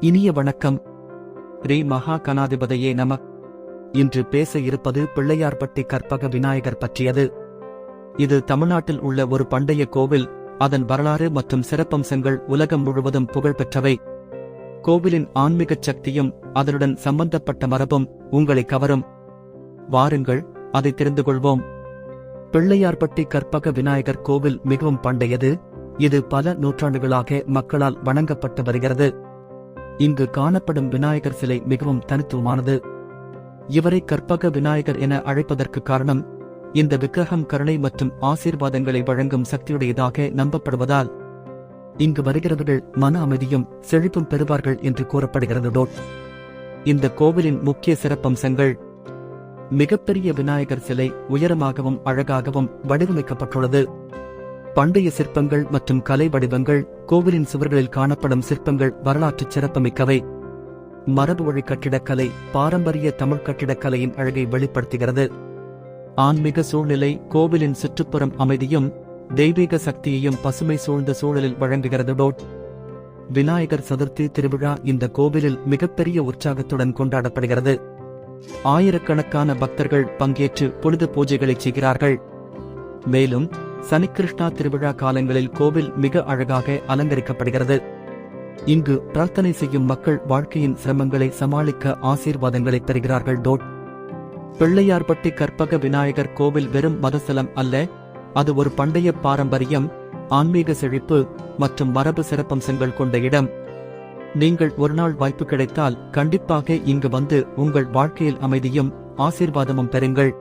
இனிய வணக்கம். ஸ்ரீ மகா கணாதிபதியே நம. இன்று பேச இருப்பது பிள்ளையார்பட்டி கற்பக விநாயகர் பற்றியது. இது தமிழ்நாட்டில் உள்ள ஒரு பண்டைய கோவில் அதன் வரலாறு மற்றும் சிறப்பம்சங்கள் உலகம் முழுவதும் புகழ்பெற்றவை. கோவிலின் ஆன்மீகச் சக்தியும் அதனுடன் சம்பந்தப்பட்ட மரபும் உங்களை கவரும். வாருங்கள் அதை தெரிந்து கொள்வோம். பிள்ளையார்பட்டி கற்பக விநாயகர் கோவில் மிகவும் பண்டையது. இது பல நூற்றாண்டுகளாக மக்களால் வணங்கப்பட்டு வருகிறது. இங்கு காணப்படும் விநாயகர் சிலை மிகவும் தனித்துவமானது. இவரை கற்பக விநாயகர் என அழைப்பதற்கு காரணம் இந்த விக்கிரகம் கருணை மற்றும் ஆசீர்வாதங்களை வழங்கும் சக்தியுடையதாக நம்பப்படுவதால் இங்கு வருகிறவர்கள் மன அமைதியும் செழிப்பும் பெறுவார்கள் என்று கூறப்படுகிறது. இந்த கோவிலின் முக்கிய சிறப்பம்சங்கள் மிகப்பெரிய விநாயகர் சிலை உயரமாகவும் அழகாகவும் வடிவமைக்கப்பட்டுள்ளது. பண்டைய சிற்பங்கள் மற்றும் கலை வடிவங்கள் கோவிலின் சுவர்களில் காணப்படும் சிற்பங்கள் வரலாற்றுச் சிறப்புமிக்கவை. மரபு வழி கட்டிடக்கலை பாரம்பரிய தமிழ் கட்டிடக்கலையின் அழகை வெளிப்படுத்துகிறது. ஆன்மீக சூழ்நிலை கோவிலின் சுற்றுப்புறம் அமைதியும் தெய்வீக சக்தியையும் பசுமை சூழ்ந்த சூழலில் வழங்குகிறது டோட். விநாயகர் சதுர்த்தி திருவிழா இந்த கோவிலில் மிகப்பெரிய உற்சாகத்துடன் கொண்டாடப்படுகிறது. ஆயிரக்கணக்கான பக்தர்கள் பங்கேற்று பொழுது பூஜைகளை செய்கிறார்கள். மேலும் சனிகிருஷ்ணா திருவிழா காலங்களில் கோவில் மிக அழகாக அலங்கரிக்கப்படுகிறது. இங்கு பிரார்த்தனை செய்யும் மக்கள் வாழ்க்கையின் சிரமங்களை சமாளிக்க ஆசீர்வாதங்களை பெறுகிறார்கள் டோட் பிள்ளையார்பட்டி கற்பக விநாயகர் கோவில் வெறும் மதசலம் அல்ல அது ஒரு பண்டைய பாரம்பரியம் ஆன்மீக செழிப்பு மற்றும் மரபு சிறப்பம்சங்கள் கொண்ட இடம். நீங்கள் ஒரு நாள் வாய்ப்பு கிடைத்தால் கண்டிப்பாக இங்கு வந்து உங்கள் வாழ்க்கையில் அமைதியும் ஆசீர்வாதமும் பெறுங்கள்.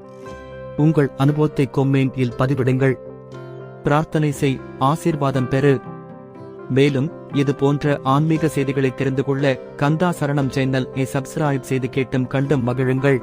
உங்கள் அனுபவத்தை கொம்மேண்டியில் பதிவிடுங்கள். பிரார்த்தனை செய் ஆசீர்வாதம் பெறு. மேலும் இது போன்ற ஆன்மீக செய்திகளை தெரிந்து கொள்ள கந்தா சரணம் சேனல் ஏ சப்ஸ்கிரைப் செய்து கேட்டும் கண்டும் மகிழுங்கள்.